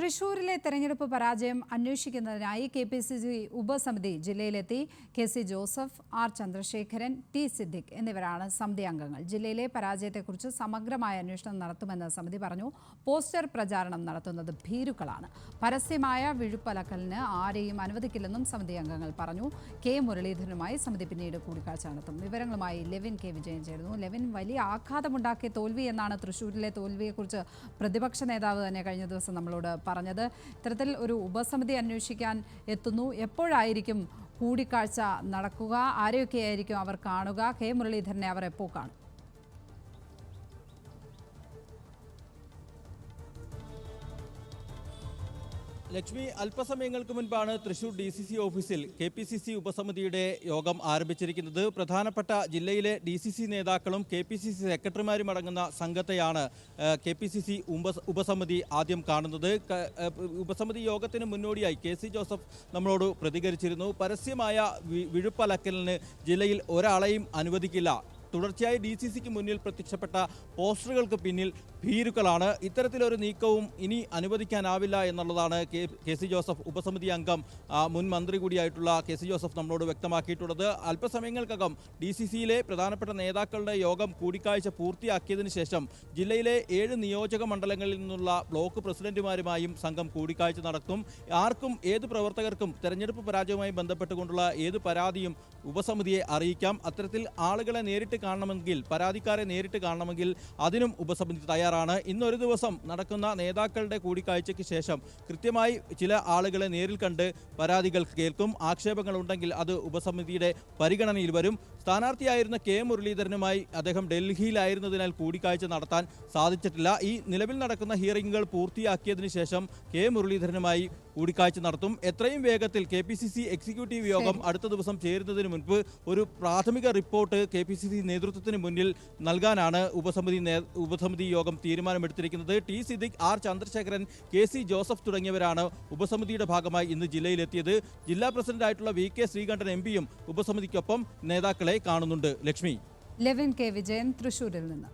തൃശൂരിലെ തെരഞ്ഞെടുപ്പ് പരാജയം അന്വേഷിക്കുന്നതിനായി കെ പി സി സി ഉപസമിതി ജില്ലയിലെത്തി. K C Joseph R Chandrasekharan T Siddique എന്നിവരാണ് സമിതി അംഗങ്ങൾ. ജില്ലയിലെ പരാജയത്തെക്കുറിച്ച് സമഗ്രമായ അന്വേഷണം നടത്തുമെന്ന് സമിതി പറഞ്ഞു. പോസ്റ്റർ പ്രചാരണം നടത്തുന്നത് ഭീരുക്കളാണ്. പരസ്യമായ വിഴുപ്പലക്കലിന് ആരെയും അനുവദിക്കില്ലെന്നും സമിതി അംഗങ്ങൾ പറഞ്ഞു. കെ മുരളീധരനുമായി സമിതി പിന്നീട് കൂടിക്കാഴ്ച നടത്തും. വിവരങ്ങളുമായി ലെവിൻ കെ വിജയൻ ചേരുന്നു. ലെവിൻ വലിയ ആഘാതമുണ്ടാക്കിയ തോൽവി എന്നാണ് തൃശൂരിലെ തോൽവിയെക്കുറിച്ച് പ്രതിപക്ഷ നേതാവ് തന്നെ കഴിഞ്ഞ ദിവസം നമ്മളോട് പറഞ്ഞത്. ഇത്തരത്തിൽ ഒരു ഉപസമിതി അന്വേഷിക്കാൻ എത്തുന്നു. എപ്പോഴായിരിക്കും കൂടിക്കാഴ്ച നടക്കുക? ആരെയൊക്കെയായിരിക്കും അവർ കാണുക? കെ മുരളീധരനെ അവർ എപ്പോൾ കാണും? ലക്ഷ്മി അല്പസമയങ്ങൾക്ക് മുൻപാണ് തൃശൂർ ഡി സി സി ഓഫീസിൽ കെ പി സി സി ഉപസമിതിയുടെ യോഗം ആരംഭിച്ചിരിക്കുന്നത്. പ്രധാനപ്പെട്ട ജില്ലയിലെ ഡി സി സി നേതാക്കളും കെ പി സി സി സെക്രട്ടറിമാരും അടങ്ങുന്ന സംഘത്തെയാണ് കെ പി സി സി ഉപസമിതി ആദ്യം കാണുന്നത്. ഉപസമിതി യോഗത്തിന് മുന്നോടിയായി കെ സി ജോസഫ് നമ്മളോട് പ്രതികരിച്ചിരുന്നു. പരസ്യമായ വിഴുപ്പലക്കലിന് ജില്ലയിൽ ഒരാളെയും അനുവദിക്കില്ല. തുടർച്ചയായി ഡി സി സിക്ക് മുന്നിൽ പ്രത്യക്ഷപ്പെട്ട പോസ്റ്ററുകൾക്ക് പിന്നിൽ ഭീരുക്കളാണ്. ഇത്തരത്തിലൊരു നീക്കവും ഇനി അനുവദിക്കാനാവില്ല എന്നുള്ളതാണ് കെ സി ജോസഫ് ഉപസമിതി അംഗം മുൻ മന്ത്രി കൂടിയായിട്ടുള്ള കെ സി ജോസഫ് നമ്മളോട് വ്യക്തമാക്കിയിട്ടുള്ളത്. അല്പസമയങ്ങൾക്കകം ഡി സി സിയിലെ പ്രധാനപ്പെട്ട നേതാക്കളുടെ യോഗം കൂടിക്കാഴ്ച പൂർത്തിയാക്കിയതിന് ശേഷം ജില്ലയിലെ ഏഴ് നിയോജക മണ്ഡലങ്ങളിൽ നിന്നുള്ള ബ്ലോക്ക് പ്രസിഡന്റുമാരുമായും സംഘം കൂടിക്കാഴ്ച നടത്തും. ആർക്കും ഏത് പ്രവർത്തകർക്കും തെരഞ്ഞെടുപ്പ് പരാജയവുമായി ബന്ധപ്പെട്ടുകൊണ്ടുള്ള ഏത് പരാതിയും ഉപസമിതിയെ അറിയിക്കാം. അത്തരത്തിൽ ആളുകളെ നേരിട്ട് കാണണമെങ്കിൽ പരാതിക്കാരെ നേരിട്ട് കാണണമെങ്കിൽ അതിനും ഉപസമിതി തയ്യാറാണ്. ഇന്നൊരു ദിവസം നടക്കുന്ന നേതാക്കളുടെ കൂടിക്കാഴ്ചയ്ക്ക് ശേഷം കൃത്യമായി ചില ആളുകളെ നേരിൽ കണ്ട് പരാതികൾ കേൾക്കും. ആക്ഷേപങ്ങൾ ഉണ്ടെങ്കിൽ അത് ഉപസമിതിയുടെ പരിഗണനയിൽ വരും. സ്ഥാനാർത്ഥിയായിരുന്ന കെ മുരളീധരനുമായി അദ്ദേഹം ഡൽഹിയിലായിരുന്നതിനാൽ കൂടിക്കാഴ്ച നടത്താൻ സാധിച്ചിട്ടില്ല. ഈ നിലവിൽ നടക്കുന്ന ഹിയറിംഗുകൾ പൂർത്തിയാക്കിയതിനു ശേഷം കെ മുരളീധരനുമായി കൂടിക്കാഴ്ച നടത്തും. എത്രയും വേഗത്തിൽ K P C C executive യോഗം അടുത്ത ദിവസം ചേരുന്നതിന് മുൻപ് ഒരു പ്രാഥമിക report K P C C നേതൃത്വത്തിന് മുന്നിൽ നൽകാനാണ് ഉപസമിതി ഉപസമിതി യോഗം തീരുമാനമെടുത്തിരിക്കുന്നത്. T Siddique R Chandrasekharan K C Joseph തുടങ്ങിയവരാണ് ഉപസമിതിയുടെ ഭാഗമായി ഇന്ന് ജില്ലയിലെത്തിയത്. ജില്ലാ പ്രസിഡന്റായിട്ടുള്ള വി കെ ശ്രീകണ്ഠൻ എം പിയും ഉപസമിതിക്കൊപ്പം നേതാക്കളെ കാണുന്നുണ്ട്. ലക്ഷ്മി. ലെവിൻ കെ വിജയൻ തൃശൂരിൽ നിന്ന്.